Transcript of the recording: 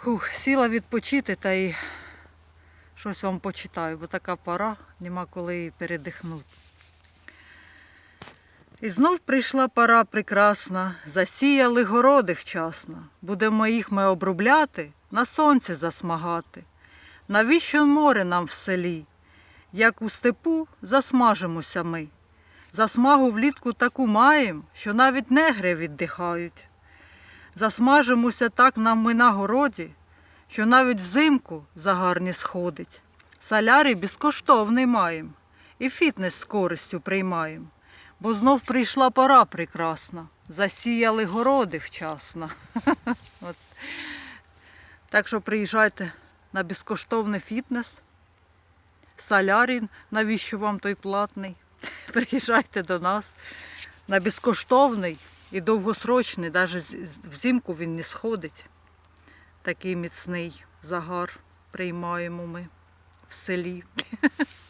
Хух, сіла відпочити та й щось вам почитаю, бо така пора, нема коли і передихнути. І знов прийшла пора прекрасна, засіяли городи вчасно. Будемо їх ми обробляти, на сонці засмагати. Навіщо море нам в селі? Як у степу засмажимося ми. Засмагу влітку таку маєм, що навіть негри віддихають. Засмажимося так нам ми на городі, що навіть взимку загарні сходить. Солярій безкоштовний маєм, і фітнес з користю приймаєм. Бо знов прийшла пора прекрасна, засіяли городи вчасно. Так що приїжджайте на безкоштовний фітнес. Солярій, навіщо вам той платний? Приїжджайте до нас на безкоштовний і довгосрочний, навіть взимку він не сходить. Такий міцний загар приймаємо ми в селі.